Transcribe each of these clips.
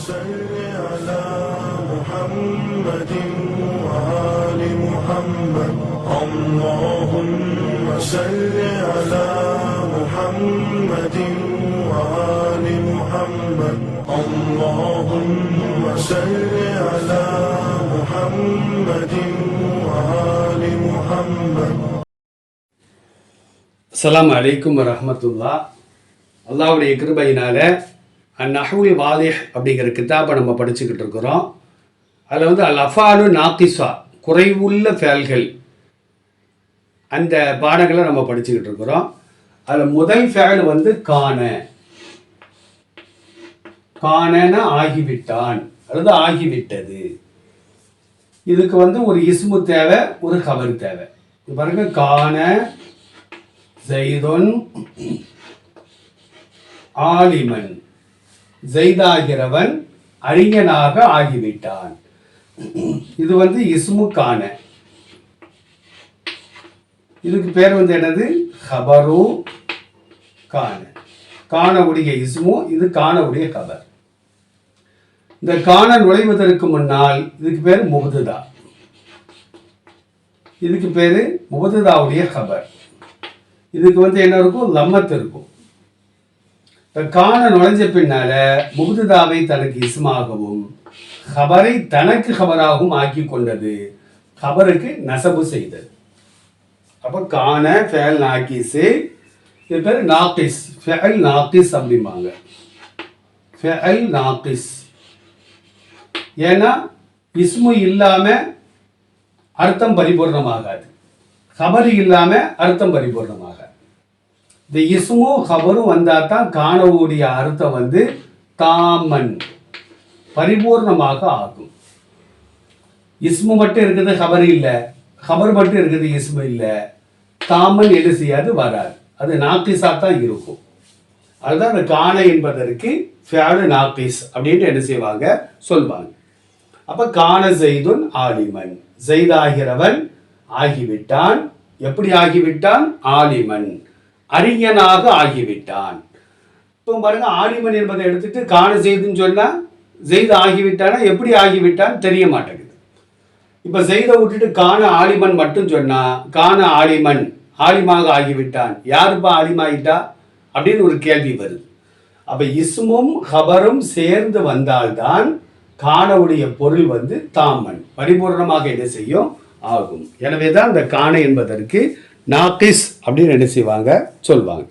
صل على محمد وآل محمد اللهم صل على محمد وآل محمد اللهم صل على محمد وآل محمد அஸ்ஸலாமு அலைக்கும் வரஹ்மத்துல்லா அல்லாஹ்வுடைய கிருபையினால அந்நஹுல் வாலிஹ் அப்படிங்கிற கிதாபை நம்ம படிச்சுக்கிட்டு இருக்கிறோம். அதில் வந்து அல் அஃபாலு நாத்திசா குறைவுள்ள ஃபேல்கள். அந்த பாடங்களை நம்ம படிச்சுக்கிட்டு இருக்கிறோம். அதில் முதல் ஃபேல் வந்து காண. காணன ஆகிவிட்டான். அல்லது ஆகிவிட்டது. இதுக்கு வந்து ஒரு இஸ்மு தேவை ஒரு கவர் தேவை. பாருங்க காண ஜெய்துன் ஆலிமன். ஜெய்தாகிறவன் அறிஞனாக ஆகிவிட்டான். இது வந்து இஸ்முக்கான. இதுக்கு பேர் வந்து என்னது? ஹபரு கான காணவுடைய இஸ்மு இது காணவுடைய கபர். இந்த காண நுழைவதற்கு முன்னால் இதுக்கு பேர் முகதுதா இதுக்கு பேர் முகதுதாவுடைய கபர். இதுக்கு வந்து என்ன இருக்கும்? லம்மத் இருக்கும். இப்போ காண நுழைஞ்ச பின்னால முகுதுதாவை தனக்கு இஸ்மாகவும் ஹபரை தனக்கு ஹபராகவும் ஆக்கி கொண்டது. ஹபருக்கு நசபு செய்தது. அப்போ காண ஃபேல் நாக்கிஸு இது பேர் நாக்கிஸ். ஃபேல் நாக்கிஸ் அப்படிம்பாங்க. ஃபேல் நாக்கிஸ். ஏன்னா இஸ்மு இல்லாம அர்த்தம் பரிபூர்ணமாகாது. ஹபர் இல்லாம அர்த்தம் பரிபூர்ணமாக இந்த இசுமோ ஹபரும் வந்தால் தான் காணக்கூடிய அர்த்தம் வந்து தாமன். பரிபூர்ணமாக ஆகும். இஸ்மு மட்டும் இருக்குது ஹபர் இல்லை. ஹபர் மட்டும் இருக்குது இஸ்மு இல்லை. தாமன் என்ன செய்யாது வராது. அது நாக்கிஸா தான் இருக்கும். அதுதான் அந்த காண என்பதற்கு ஃபேடு நாக்கிஸ் அப்படின்ட்டு என்ன செய்வாங்க சொல்வாங்க. அப்போ காண செய்துன் ஆலிமன். செய்தாகிறவன் ஆகிவிட்டான். எப்படி ஆகிவிட்டான்? ஆலிமன். அறிஞனாக ஆகிவிட்டான். இப்போ பாருங்க ஆலிமன் என்பதை எடுத்துட்டு காண செய்துன்னு சொன்னா செய்து ஆகிவிட்டானா எப்படி ஆகிவிட்டான் தெரிய மாட்டேங்குது. இப்ப செய்த விட்டுட்டு காண ஆலிமன் மட்டும் சொன்னா காண ஆலிமன் ஆலிமாக ஆகிவிட்டான். யாருப்பா ஆலிமாயிட்டா? அப்படின்னு ஒரு கேள்வி வருது. அப்ப இஸ்மும் ஹபரும் சேர்ந்து வந்தால்தான் காணவுடைய பொருள் வந்து தாமன். பரிபூர்ணமாக என்ன செய்யும்? ஆகும். எனவே தான் இந்த காண என்பதற்கு நாக்கிஸ் அப்படின்னு என்ன செய்வாங்க? சொல்வாங்க.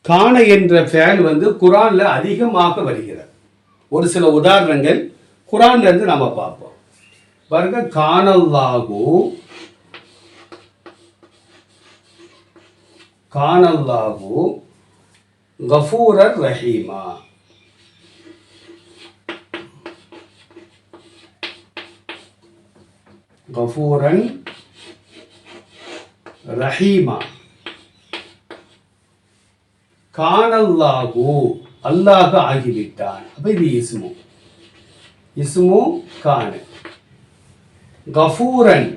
காண என்ற ஃபேல் வந்து குரான்ல அதிகமாக வருகிறது. ஒரு சில உதாரணங்கள் குரான்ல இருந்து நம்ம பார்ப்போம். பாருங்க காணல்லாகு காணல்லாகு கஃபூரர் ரஹீமா. கஃபூரன் ரஹீமா. காணல்லாகு அல்லாஹ் ஆகிவிட்டான். அப்ப இது இஸ்மு. இஸ்மு கான கஃபூரன்.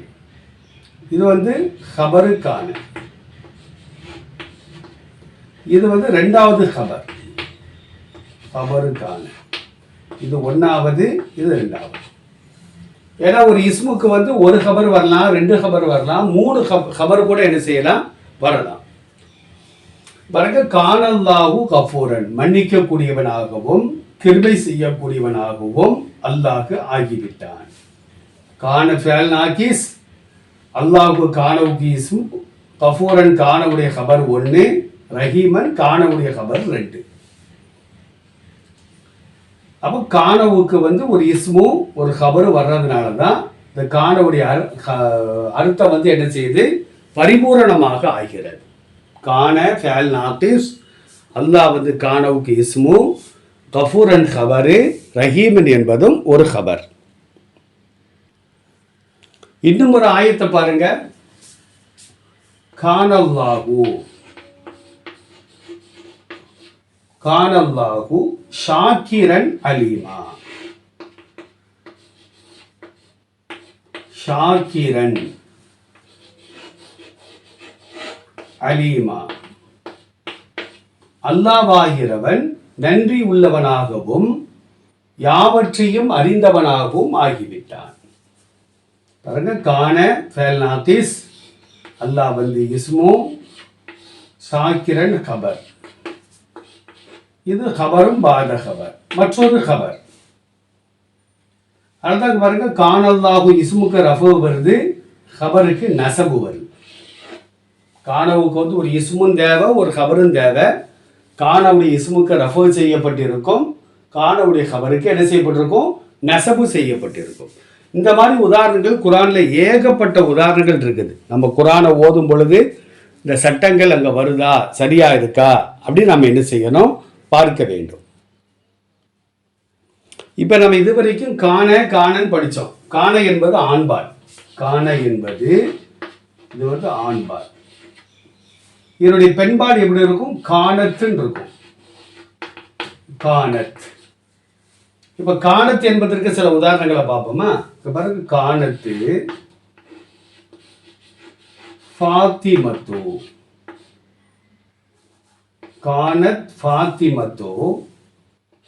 இது வந்து ஹபரு கான இது வந்து ரெண்டாவது ஹபர் ஹபரு கான இது ஒன்னாவது இது ரெண்டாவது. ஏன்னா ஒரு இஸ்முக்கு வந்து ஒரு ஹபர் வரலாம் ரெண்டு ஹபர் வரலாம் மூணு ஹபர் கூட என்ன செய்யலாம்? வரலாம். பாருங்க கானல்லாஹு கஃபூரன். மன்னிக்கக்கூடியவனாகவும் கிருபை செய்யக்கூடியவனாகவும் அல்லாஹ் ஆகிவிட்டான். கான ஃபேல் நாகிஸ். அல்லாஹு கானவுக்கு கஃபூரன் கானவுடைய ஹபர் ஒன்று ரஹீமன் காணவுடைய ஹபர் ரெண்டு. அப்போ காணவுக்கு வந்து ஒரு இஸ்மும் ஒரு ஹபரும் வர்றதுனால தான் இந்த காணவுடைய அர்த்தம் வந்து என்ன செய்யுது? பரிபூரணமாக ஆகிறது. காண ஃபேல் நாட்டிஸ் அல்லாஹ் வந்து காணவுக்கு இஸ்மு கஃபூரன் ஹபரு ரஹீமன் என்பதும் ஒரு ஹபர் இன்னும் ஒரு ஆயத்தை பாருங்க. கானல்லாஹு கானல்லாஹு ஷாக்கிரன் அலீமா. ஷாக்கிரன் அலீமா. அல்லாவாகிறவன் நன்றி உள்ளவனாகவும் யாவற்றையும் அறிந்தவனாகவும் ஆகிவிட்டான். பாருங்க கான ஃபேல் அல்லாஹ் வந்து இஸ்மு சாக்கிரன் கபர். இது ஹபரும் பாத ஹபர் மற்றொரு ஹபர் அடுத்த பாருங்க காணல்லாஹு இஸ்முக்கு ரஃபு வருது ஹபருக்கு நசபு வருது. காணவுக்கு வந்து ஒரு இஸ்மும் தேவை ஒரு ஹபரும் தேவை. காணவுடைய இஸ்முக்கு ரஃபு செய்யப்பட்டிருக்கும் காணவுடைய ஹபருக்கு என்ன செய்யப்பட்டிருக்கும்? நெசபு செய்யப்பட்டிருக்கும். இந்த மாதிரி உதாரணங்கள் குரானில் ஏகப்பட்ட உதாரணங்கள் இருக்குது. நம்ம குரானை ஓதும் பொழுது இந்த சட்டங்கள் அங்கே வருதா சரியா இருக்கா? அப்படின்னு நம்ம என்ன செய்யணும்? பார்க்க வேண்டும். இப்போ நம்ம இதுவரைக்கும் காண காணன் படித்தோம் காண என்பது ஆண்பால். காண என்பது இது வந்து ஆண்பால். இதனுடைய பெண்பால் எப்படி இருக்கும்? காணத்துன்னு இருக்கும். காணத். இப்ப காணத்து என்பதற்கு சில உதாரணங்களை பார்ப்போமா? இப்ப பாருங்க காணத்து ஃபாத்திமத்து கானத் ஃபாத்திமத்து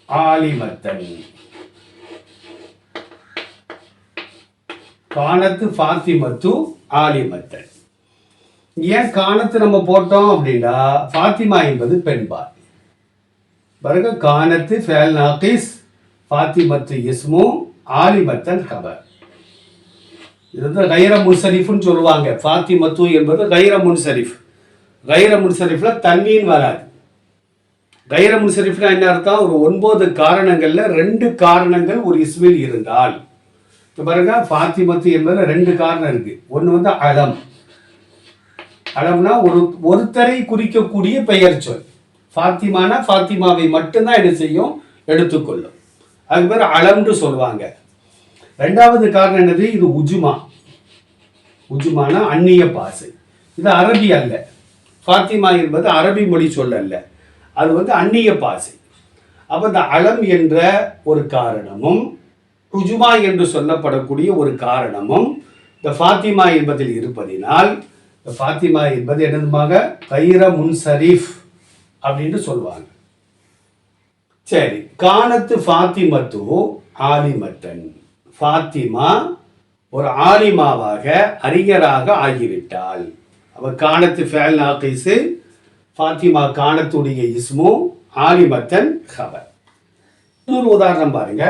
ஆலிமத்தன். காணத்து ஃபாத்திமத்து ஆலிமத்தன். ஏன் காணத்து நம்ம போட்டோம் அப்படின்னா ஃபாத்திமா என்பது பெண்பால் பாருங்க கானத்து ஃபேல் நாக்கிஸ் ஃபாத்திமத்து இஸ்மு ஆலிமத்தன் கபர். இது வந்து கைர முன்சரிஃப்னு சொல்லுவாங்க. ஃபாத்திமத்து என்பது கைர முன்சரிஃப். கைர முன்சரிஃப்ல தண்ணின்னு வராது. கைர முன்சரிஃப்னா என்ன அர்த்தம்? ஒரு ஒன்பது காரணங்கள்ல ரெண்டு காரணங்கள் ஒரு இஸ்மில் இருந்தால். இப்போ பாருங்க பாத்திமத்து என்பதுல ரெண்டு காரணம் இருக்கு. ஒன்று வந்து அலம். அலம்னா ஒரு ஒருத்தரை குறிக்கக்கூடிய பெயர் சொல். ஃபாத்திமானா ஃபாத்திமாவை மட்டும்தான் என்ன செய்யும்? எடுத்துக்கொள்ளும். அதுக்கு பேர் அலம்னு சொல்லுவாங்க. ரெண்டாவது காரணம் என்னது? இது உஜுமா. உஜுமானா அந்நிய பாசை இது அரபி அல்ல. ஃபாத்திமா என்பது அரபி மொழி சொல் அல்ல. அது வந்து அந்நிய பாசை அப்போ இந்த அலம் என்ற ஒரு காரணமும் குஜுமா என்று சொல்லப்படக்கூடிய ஒரு காரணமும் இந்த ஃபாத்திமா என்பதில் இருப்பதினால் இந்த ஃபாத்திமா என்பது என்னதுமாக? கைர முன்சரீஃப் அப்படின்னு சொல்லுவாங்க சரி கானத்து ஃபாத்திமத்து ஆலிமத்தன். ஃபாத்திமா ஒரு ஆலிமாவாக அறிஞராக ஆகிவிட்டாள். அவள் காலத்து ஃபேல் ஆஃபீஸு ஃபாத்திமா கானத்துடைய இஸ்மு ஆலிமத்தன் ஹவர் இன்னொரு உதாரணம் பாருங்க.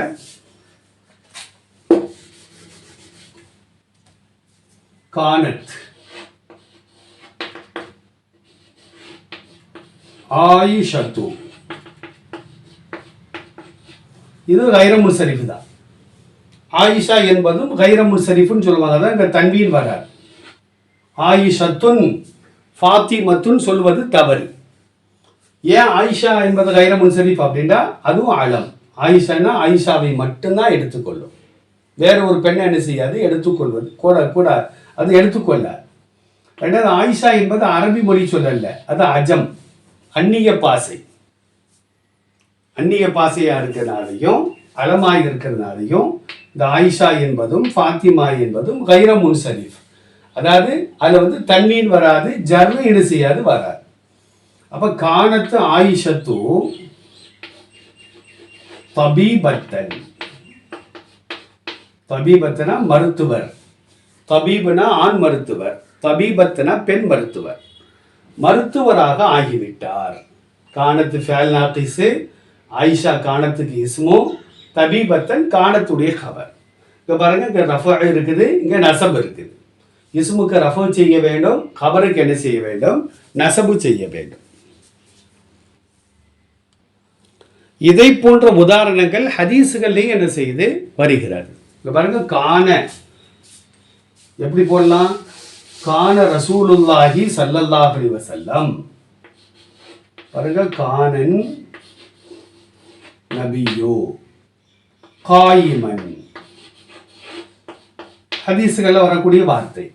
கானத். ஆயிஷத்து. இது கைரமுல் சரிஃபு தான். ஆயிஷா என்பதும் கைரமுல் சரிஃபுன்னு சொல்லுவாங்க. தான் இந்த தன்வீன் வராது ஆயிஷத்துன் ஃபாத்திமத்துன்னு சொல்வது தவறு. ஏன் ஆயிஷா என்பது கைரமுல் சரிஃப் அப்படின்னா அதுவும் அலம் ஆயிஷான்னா ஆயிஷாவை மட்டும்தான் எடுத்துக்கொள்ளும். வேற ஒரு பெண்ணை என்ன செய்யாது? எடுத்துக்கொள்வது. கூட கூட அது எடுத்துக்கொள்ள. ரெண்டாவது ஆயிஷா என்பது அரபி மொழி சொல்லல அது அஜம். அந்நிய பாசை அந்நிய பாசையாக இருக்கிறனாலையும் அலமாய் இருக்கிறனாலையும் இந்த ஆயிஷா என்பதும் ஃபாத்திமா என்பதும் கைர முன்சரிஃப் அதாவது அதில் வந்து தண்ணீர் வராது ஜர்னு இடு செய்யாது வராது. அப்போ காணத்து ஆயிஷத்து தபீபத்தன். தபீபத்தனா மருத்துவர். தபீபனா ஆண் மருத்துவர். தபீபத்தனா பெண் மருத்துவர். மருத்துவராக ஆகிவிட்டார். காணத்து ஃபேல் நாட்டிஸு ஆயிஷா காணத்துக்கு இஸ்மு தபீபத்தன் காணத்துடைய கவர் இங்கே பாருங்க இங்கே ரஃபா இருக்குது இங்கே நசம் இருக்குது. இஸ்முக்கு ரஃபு செய்ய வேண்டும் கபருக்கு என்ன செய்ய வேண்டும்? நசபு செய்ய வேண்டும். இதை போன்ற உதாரணங்கள் ஹதீஸுகள்லேயும் என்ன செய்து வருகிறது. இங்கே பாருங்க காண. எப்படி போடலாம்? காண ரசூலுல்லாஹி ஸல்லல்லாஹு அலைஹி பாருங்க கானன் நபியோ காயிமன். ஹதீஸுகளில் வரக்கூடிய வார்த்தை.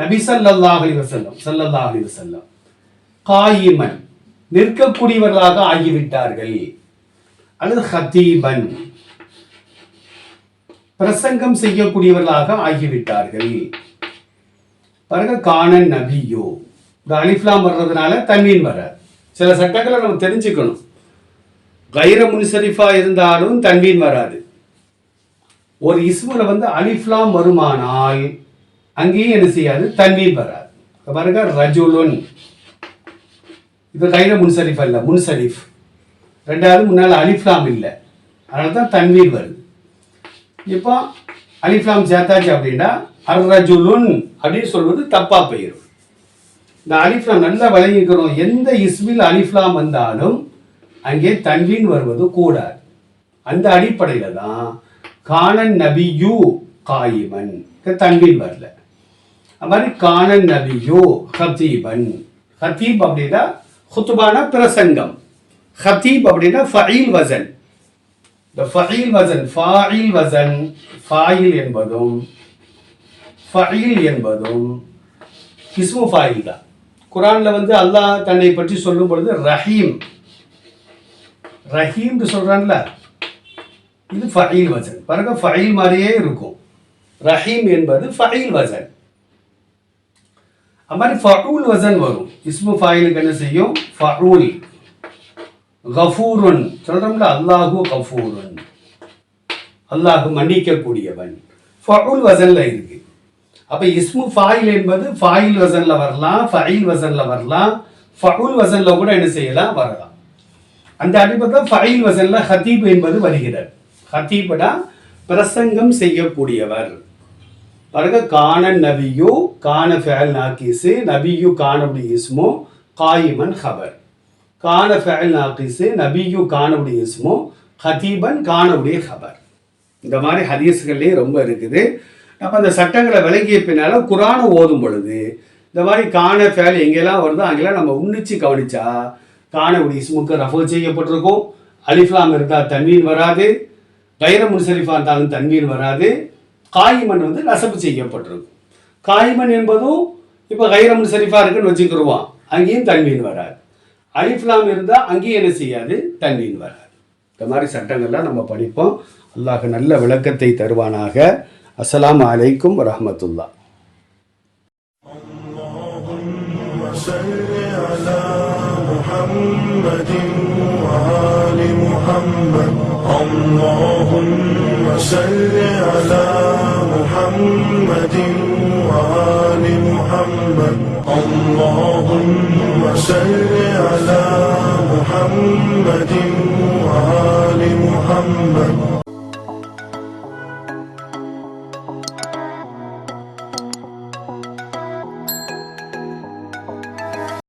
நபி ஸல்லல்லாஹு அலைஹி வஸல்லம் ஸல்லல்லாஹு அலைஹி வஸல்லம் காயிமன் நிற்கக்கூடியவர்களாக ஆகிவிட்டார்கள். அல்லது ஹத்தீபன் பிரசங்கம் செய்யக்கூடியவர்களாக ஆகிவிட்டார்கள். பாருங்க காணன் நபியோ. இந்த அலிஃப்லாம் வர்றதுனால தன்மீன் வர சில சட்டங்களை நம்ம தெரிஞ்சுக்கணும். கைர முன்சரிஃபா இருந்தாலும் தண்ணீர் வராது. ஒரு இஸ்முல வந்து அலிஃப்லாம் வருமானால் அங்கேயும் என்ன செய்யாது? தன்வீன் வராது. பாருங்க ரஜுலுன். இது கைர முன்சரிஃப் அல்ல முன்சரிஃப். ரெண்டாவது முன்னால் அலிஃப்லாம் இல்லை. அதனால தான் தன்வீர் வருது. இப்போ அலிஃப்லாம் சேர்த்தாச்சு அப்படின்னா அர்ரஜுலுன் அப்படின்னு சொல்வது தப்பாக போயிடும் இந்த அலிஃப்லாம் நல்லா விளங்கிக்கிறோம் எந்த இஸ்மில் அலிஃப்லாம் வந்தாலும் அங்கே தன்வீன் வருவது கூடாது. அந்த அடிப்படையில் தான் காணன் நபியு காயிமன். தன்வீன் வரல. அது மாதிரி காணன் நபியோ ஹத்தீபன் ஹத்தீப் அப்படின்னா ஹுத்துபான பிரசங்கம். ஹத்தீப் அப்படின்னா ஃபயில் வசன். இந்த file Vasan foil Vasan foil என்பதும் ஃபயில் என்பதும் இஸ்மு ஃபாயில் தான். குரானில் வந்து அல்லாஹ் தன்னை பற்றி சொல்லும் பொழுது ரஹீம். ரஹீம்னு சொல்கிறான்ல இது ஃபயில் வசன். பாருங்க ஃபயில் மாதிரியே இருக்கும். ரஹீம் என்பது ஃபயில் வசன். அது மாதிரி ஃபஊல் வசன் வரும் இஸ்மு ஃபாயிலுக்கு என்ன செய்யும் ஃபஊல் கஃபூருன் சொல்றோம்ல அல்லாஹு கஃபூருன் அல்லாஹு மன்னிக்கக்கூடியவன் ஃபஊல் வசனில் இருக்கு அப்போ இஸ்மு ஃபாயில் என்பது ஃபாயில் வசனில் வரலாம் ஃபயில் வசனில் வரலாம் ஃபஊல் வசனில் கூட என்ன செய்யலாம் வரலாம் அந்த அடிப்படையில் ஃபயில் வசனில் ஹத்தீப் என்பது வருகிறார் ஹத்தீப்னா பிரசங்கம் செய்யக்கூடியவர் பாருங்க கான நபியு கான ஃபேல் நாக்கிஸு நபியு கானபடி இஸ்மோ காயிமன் ஹபர். கான ஃபேல் நாக்கிஸு நபியு கானபடி இஸ்மோ ஹதீபன் கானவுடைய ஹபர். இந்த மாதிரி ஹதீஸ்கள்லேயே ரொம்ப இருக்குது. அப்போ அந்த சட்டங்களை விளங்கிய பின்னால் குரானை ஓதும் பொழுது இந்த மாதிரி கான ஃபேல் எங்கெல்லாம் வருதோ அங்கெல்லாம் நம்ம உன்னிச்சு கவனிச்சா கானவுடைய இஸ்முக்கு ரஃபர் செய்யப்பட்டிருக்கும். அலிஃப்லாம் இருந்தால் தன்வீன் வராது. கைர முன்சரிஃபா இருந்தாலும் தன்வீன் வராது. காயிமன் வந்து நசப்பு செய்யப்பட்டிருக்கும். காயிமன் என்பதும் இப்போ கைரம் சரிஃபா இருக்குன்னு வச்சுக்கிருவான் அங்கேயும் தன்வீன் வராது அலிஃப்லாம் இருந்தால் அங்கேயும் என்ன செய்யாது தன்வீன் வராது இந்த மாதிரி சட்டங்கள்லாம் நம்ம படிப்போம் அல்லாஹ் நல்ல விளக்கத்தை தருவானாக அஸ்ஸலாமு அலைக்கும் வரஹ்மத்துல்லாஹ் وصل على محمد وآل محمد اللهم صل على محمد وآل محمد اللهم صل على محمد